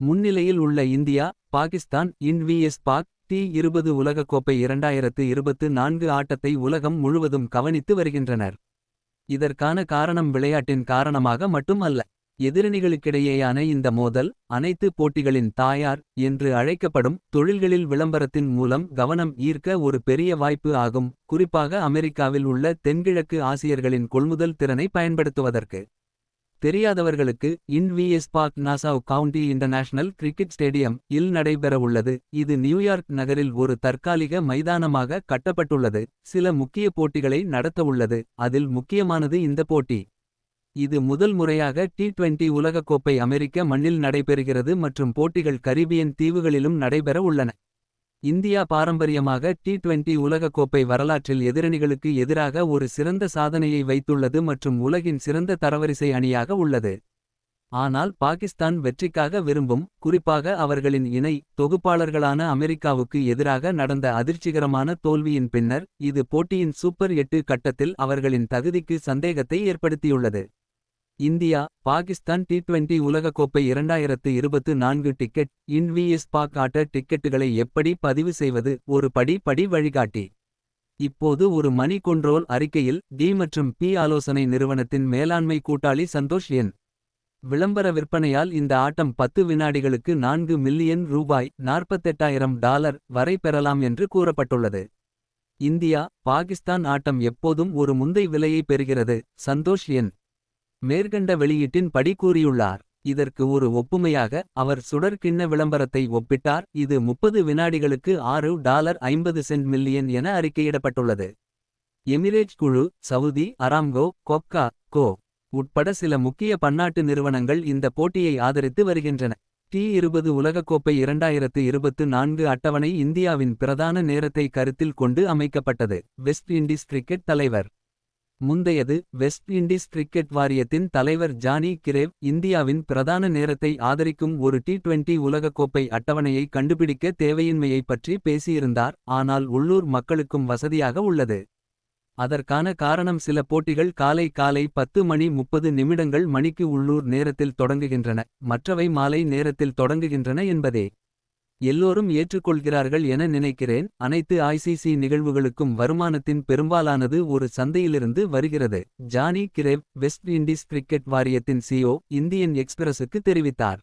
முன்னிலையில் உள்ள India Pakistan Ind vs Pak T இருபது உலகக்கோப்பை இரண்டாயிரத்து இருபத்து நான்கு ஆட்டத்தை உலகம் முழுவதும் கவனித்து வருகின்றனர். இதற்கான காரணம் விளையாட்டின் காரணமாக மட்டும் அல்ல. எதிரணிகளுக்கிடையேயான இந்த மோதல் அனைத்து போட்டிகளின் தாயார் என்று அழைக்கப்படும் தொழில்களில் விளம்பரத்தின் மூலம் கவனம் ஈர்க்க ஒரு பெரிய வாய்ப்பு ஆகும். குறிப்பாக அமெரிக்காவில் உள்ள தென்கிழக்கு ஆசியர்களின் கொள்முதல் திறனை பயன்படுத்துவதற்கு. தெரியாதவர்களுக்கு Ind vs Pak Nassau County International Cricket Stadium இல் நடைபெறவுள்ளது. இது நியூயார்க் நகரில் ஒரு தற்காலிக மைதானமாக கட்டப்பட்டுள்ளது. சில முக்கிய போட்டிகளை நடத்தவுள்ளது அதில் முக்கியமானது இந்த போட்டி. இது முதல் முறையாக டி டுவெண்டி உலகக்கோப்பை அமெரிக்க மண்ணில் நடைபெறுகிறது மற்றும் போட்டிகள் கரிபியன் தீவுகளிலும் நடைபெற உள்ளன. இந்தியா பாரம்பரியமாக டி டுவெண்டி உலகக்கோப்பை வரலாற்றில் எதிரணிகளுக்கு எதிராக ஒரு சிறந்த சாதனையை வைத்துள்ளது மற்றும் உலகின் சிறந்த தரவரிசை அணியாக உள்ளது. ஆனால் பாகிஸ்தான் வெற்றிக்காக விரும்பும் குறிப்பாக அவர்களின் இணை தொகுப்பாளர்களான அமெரிக்காவுக்கு எதிராக நடந்த அதிர்ச்சிகரமான தோல்வியின் பின்னர் இது போட்டியின் சூப்பர் எட்டு கட்டத்தில் அவர்களின் தகுதிக்கு சந்தேகத்தை ஏற்படுத்தியுள்ளது. இந்தியா பாகிஸ்தான் டி டுவெண்டி உலகக்கோப்பை இரண்டாயிரத்து இருபத்து நான்கு டிக்கெட் இன் விஎஸ் பாக் ஆட்ட டிக்கெட்டுகளை எப்படி பதிவு செய்வது ஒரு படி படி வழிகாட்டி. இப்போது ஒரு மணி கொண்ட்ரோல் அறிக்கையில் டி மற்றும் பி ஆலோசனை நிறுவனத்தின் மேலாண்மை கூட்டாளி சந்தோஷ் என். விளம்பர விற்பனையால் இந்த ஆட்டம் பத்து வினாடிகளுக்கு நான்கு மில்லியன் ரூபாய் நாற்பத்தெட்டாயிரம் டாலர் வரை பெறலாம் என்று கூறப்பட்டுள்ளது. இந்தியா பாகிஸ்தான் ஆட்டம் எப்போதும் ஒரு முந்தை விலையை பெறுகிறது சந்தோஷ் என். மேற்கண்ட வெளியீட்டின் படி கூறியுள்ளார். இதற்கு ஒரு ஒப்புமையாக அவர் சுடர் கிண்ண விளம்பரத்தை ஒப்பிட்டார் இது முப்பது வினாடிகளுக்கு ஆறு டாலர் ஐம்பது சென்ட் மில்லியன் என அறிக்கையிடப்பட்டுள்ளது. எமிரேட் குழு சவுதி அராம்கோ கொப்கா கோ. உட்பட சில முக்கிய பன்னாட்டு நிறுவனங்கள் இந்த போட்டியை ஆதரித்து வருகின்றன. டி இருபது உலகக்கோப்பை இரண்டாயிரத்து இருபத்து நான்கு அட்டவணை இந்தியாவின் பிரதான நேரத்தை கருத்தில் கொண்டு அமைக்கப்பட்டது. வெஸ்ட் இண்டீஸ் கிரிக்கெட் தலைவர். முந்தையது வெஸ்ட் இண்டீஸ் கிரிக்கெட் வாரியத்தின் தலைவர் ஜானி கிரேவ் இந்தியாவின் பிரதான நேரத்தை ஆதரிக்கும் ஒரு டி டுவெண்டி உலகக்கோப்பை அட்டவணையை கண்டுபிடிக்க தேவையின்மையை பற்றி பேசியிருந்தார் ஆனால் உள்ளூர் மக்களுக்கும் வசதியாக உள்ளது. அதற்கான காரணம் சில போட்டிகள் காலை காலை பத்து மணி முப்பது நிமிடங்கள் மணிக்கு உள்ளூர் நேரத்தில் தொடங்குகின்றன மற்றவை மாலை நேரத்தில் தொடங்குகின்றன என்பதே. எல்லோரும் ஏற்றுக்கொள்கிறார்கள் என நினைக்கிறேன் அனைத்து ஐசிசி நிகழ்வுகளுக்கும் வருமானத்தின் பெரும்பாலானது ஒரு சந்தையிலிருந்து வருகிறது. Johnny Grave West Indies cricket வாரியத்தின் சிஓ இந்தியன் எக்ஸ்பிரஸுக்கு தெரிவித்தார்.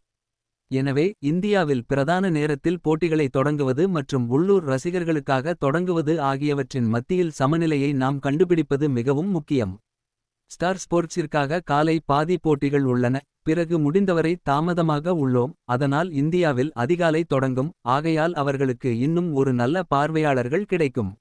எனவே இந்தியாவில் பிரதான நேரத்தில் போட்டிகளை தொடங்குவது மற்றும் உள்ளூர் ரசிகர்களுக்காக தொடங்குவது ஆகியவற்றின் மத்தியில் சமநிலையை நாம் கண்டுபிடிப்பது மிகவும் முக்கியம். ஸ்டார் ஸ்போர்ட்ஸிற்காக காலை பாதி போட்டிகள் உள்ளன பிறகு முடிந்தவரை தாமதமாக உள்ளோம் அதனால் இந்தியாவில் அதிகாலை தொடங்கும் ஆகையால் அவர்களுக்கு இன்னும் ஒரு நல்ல பார்வையாளர்கள் கிடைக்கும்.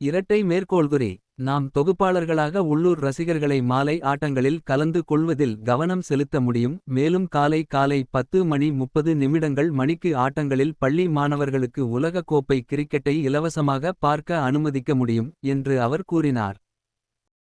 இரட்டை மேற்கோள்குறி நாம் தொகுப்பாளர்களாக உள்ளூர் ரசிகர்களை மாலை ஆட்டங்களில் கலந்து கொள்வதில் கவனம் செலுத்த முடியும் மேலும் காலை காலை பத்து மணி முப்பது நிமிடங்கள் மணிக்கு ஆட்டங்களில் பள்ளி மாணவர்களுக்கு உலகக்கோப்பை கோப்பை கிரிக்கெட்டை இலவசமாக பார்க்க அனுமதிக்க முடியும் என்று அவர் கூறினார்.